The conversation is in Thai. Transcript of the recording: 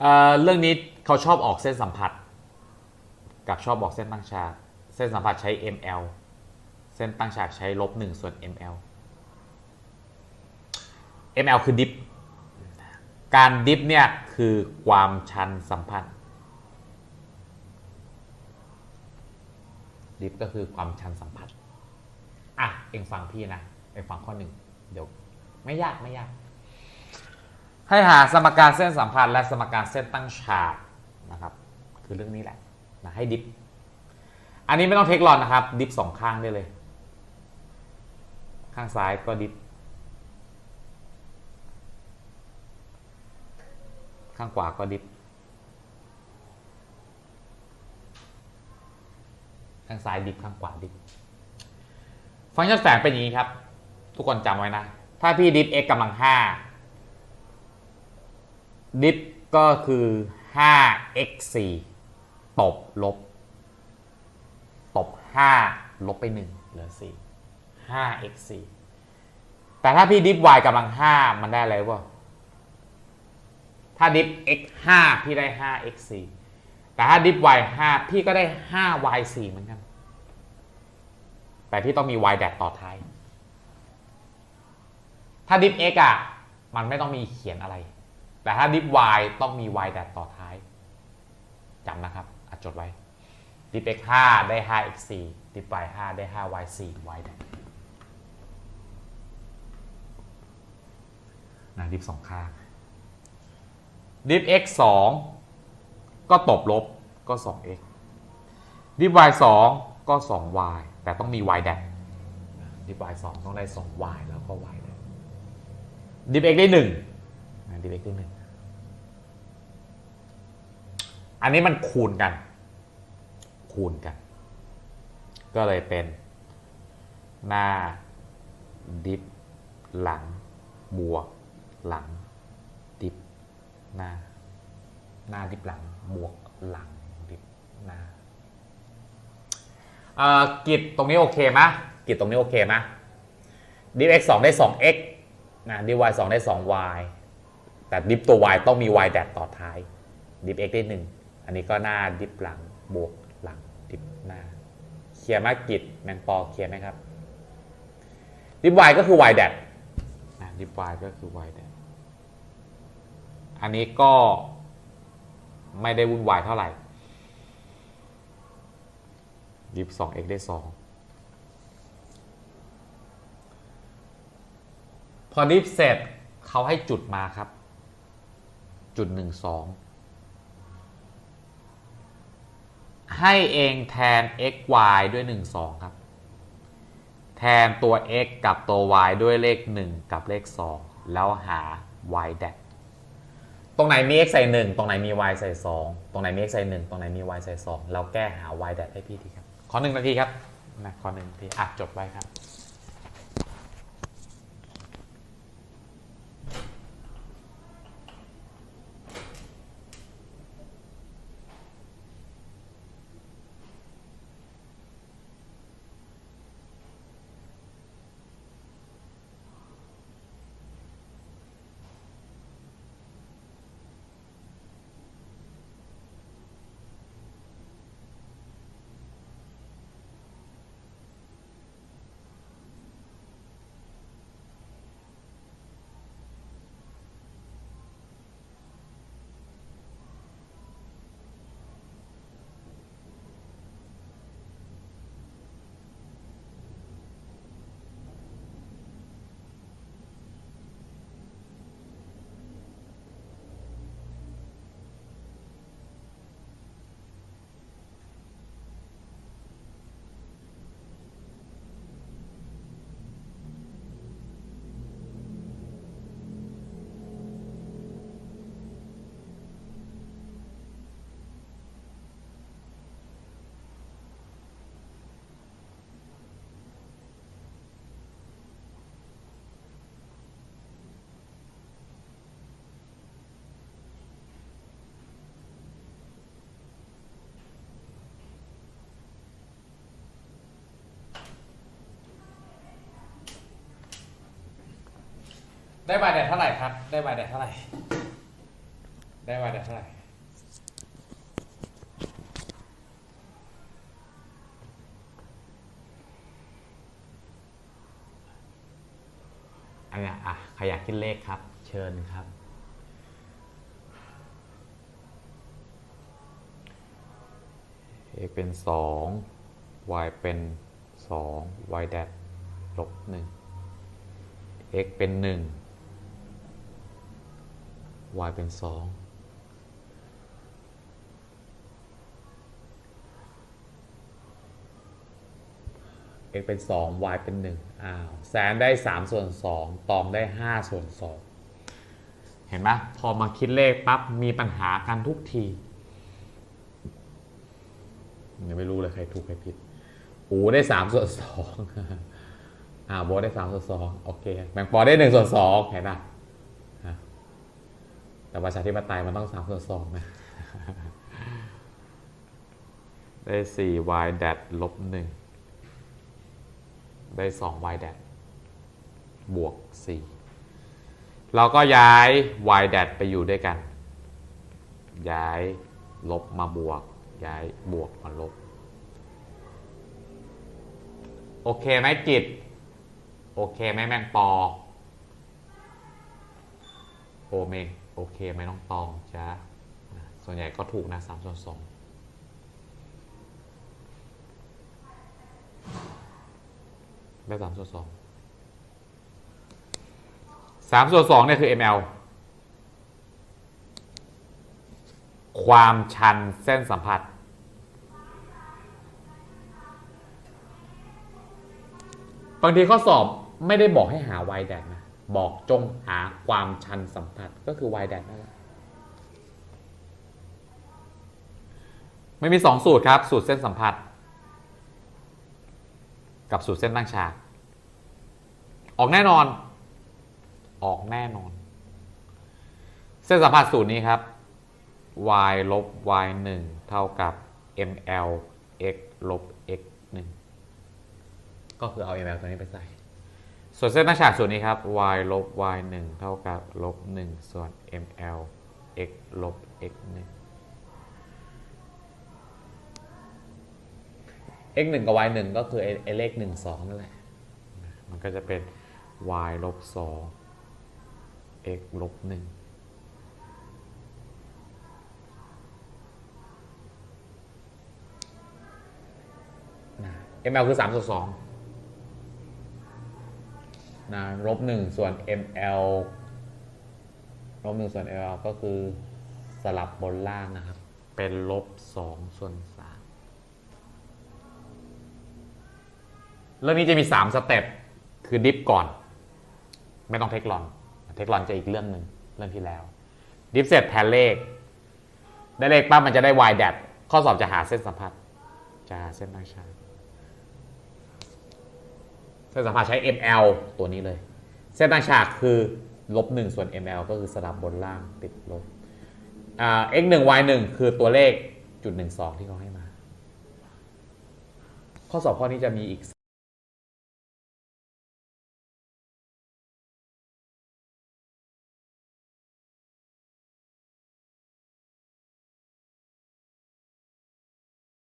เเรื่องนี้เขาชอบออกเส้นสัมผัส กับชอบออกเส้นตั้งฉาก เส้นสัมผัสใช้ ml เส้นตั้งฉากใช้ลบหนึ่งส่วน ml ml คือดิฟการดิฟเนี่ยคือความชันสัมพันธ์ดิฟก็คือความชันสัมผัส อะ เองฟังพี่นะ เองฟังข้อหนึ่ง เดี๋ยว ไม่ยากไม่ยาก ให้หาสมการเส้นสัมพันธ์และสมการเส้นตั้งฉากนะครับ คือเรื่องนี้แหละนะให้ดิฟอันนี้ไม่ต้องเทคลอนนะครับ ดิฟสองข้างได้เลย ข้างซ้ายก็ดิฟข้างขวาก็ดิฟข้างซ้ายดิฟข้างขวาดิฟฟังก์ชันแฝงเป็นอย่างนี้ครับ ทุกคนจำไว้นะ ถ้าพี่ดิฟ x กำลัง5 ดิฟก็คือ 5 x 4 ตบลบ ตบ 5 ลบไป 1 เหลือ 4 5 x 4 แต่ถ้าพี่ดิฟ y กำลัง 5 มันได้อะไรวะถ้าดิฟ x 5พี่ได้ 5 x 4แต่ถ้าดิฟ y 5พี่ก็ได้ 5 y 4เหมือนกัน แต่พี่ต้องมี y แดดต่อท้าย ถ้าดิฟ x อะ มันไม่ต้องมีเขียนอะไร แต่ถ้าดิฟ y ต้องมี y แดดต่อท้ายจำนะครับอจดไว้ดิฟ x 5ได้5 x 4ดิฟ y 5ได้5 y 4 y แดดนะดิฟสองข้างดิฟ x 2ก็ตบลบก็ 2x ดิฟ y 2ก็ 2y แต่ต้องมี y แดดดิฟ y 2ต้องได้ 2y แล้วก็ y แดดดิฟ x ได้1นะดิฟ x ได้1 อันนี้มันคูณกัน คูณกัน ก็เลยเป็น หน้าดิฟหลัง บวก หลัง ดิฟหน้า หน้าดิฟหลัง บวกหลัง ดิฟหน้าอ่อกิจตรงนี้โอเคไหมกิจตรงนี้โอเคไหมดิฟ x 2ได้ 2x นะดิฟ y 2ได้ 2y แต่ดิฟตัว y ต้องมี y แดดต่อท้ายดิฟ x ได้1 อันนี้ก็หน้าดิฟหลังบวกหลังดิฟหน้า เคลียร์ไหมกิจแมงปอเคลียร์ไหมครับ ดิฟ y ก็คือ y แดดนะดิฟ y ก็คือ y แดดอันนี้ก็ไม่ได้วุ่นวายเท่าไหร่ยิบสอง x ได้สองพอดิฟเสร็จเขาให้จุดมาครับ จุดหนึ่งสอง ให้เองแทน x y ด้วย 1 2 ครับ แทนตัว x กับตัว y ด้วยเลข 1 กับเลข 2 แล้วหา y แดดตรงไหนมี x ใส่ 1 ตรงไหนมี y ใส่ 2 ตรงไหนมี x ใส่ 1 ตรงไหนมี y ใส่ 2 เราแก้หา y แดดให้พี่ทีครับ ขอ 1 นาทีครับนะขอหนึ่งนาทีอะจดไว้ครับ ได้ใบแดดเท่าไหร่ครับ ได้ใบแดดเท่าไหร่ ได้วายแดดเท่าไหร่ อันเนี้ยอะใครอยากคิดเลขครับ เชิญครับ x เป็นสอง y เป็นสอง y แดดลบหนึ่ง x เป็นหนึ่ง y เป็นสอง x เป็นสอง y เป็นหนึ่งอ้าว แสนได้สามส่วนสองตองได้ห้าส่วนสองเห็นไหมพอมาคิดเลขปั๊บ มีปัญหากันทุกทียังไม่รู้เลยใครถูกใครผิดอูได้สามส่วนสองอ่าโบได้สามส่วนสองโอเค แบงปอได้หนึ่งส่วนสองเห็นป่ะอะ แต่ประชาธิปไตยมันต้องสามส่วนสองนะได้สี่ y แดดลบหนึ่งได้สอง y แดดบวกสี่เราก็ย้าย y แดดไปอยู่ด้วยกัน ย้ายลบมาบวก ย้ายบวกมาลบ โอเคไหมกิจโอเคไหมแมงปอโอเมง โอเคไหมน้องตองจ้าส่วนใหญ่ก็ถูกนะสามส่วนสองได้สามส่วนสองสามส่วนสองเนี่ยคือ ml ความชันเส้นสัมผัส บางทีข้อสอบไม่ได้บอกให้หา y แดดนะ บอกจงหาความชันสัมผัสก็คือ y แดดนั่นแหละไม่มีสองสูตรครับ สูตรเส้นสัมผัส กับสูตรเส้นตั้งฉากออกแน่นอน ออกแน่นอน เส้นสัมผัสสูตรนี้ครับ y ลบ y 1เท่ากับ ml x ลบ x 1ก็คือเอา ml ตัวนี้ไปใส่ ส่วนเส้นหน้าฉากส่วนนี้ครับ y ลบ y 1เท่ากับลบ1ส่วน ml x ลบ x 1 x 1กับ y 1ก็คือไอ้เลข 1 2 นั่นแหละ มันก็จะเป็น y ลบ2 x ลบ1นะ ml คือ3ส่วน2 นะลบ1ส่วน ml ลบ1ส่วน ml ก็คือสลับบนล่างนะครับ เป็นลบ2ส่วน3เรื่องนี้จะมี3สเต็ปคือดิฟก่อน ไม่ต้องเทคลอน เทคลอนจะอีกเรื่องหนึ่งเรื่องที่แล้ว ดิฟเสร็จแทนเลข ได้เลขปั๊บมันจะได้ y แดดข้อสอบจะหาเส้นสัมผัสจะหาเส้นตั้งฉากเส้นสัมารถใช้ ml ตัวนี้เลย เส้นตั้งฉากคือลบ1ส่วน ml ก็คือสลับบนล่างติดลบอ่า x 1 y 1คือตัวเลขจุด 12 ที่เขาให้มา ข้อสอบข้อนี้จะมีอีก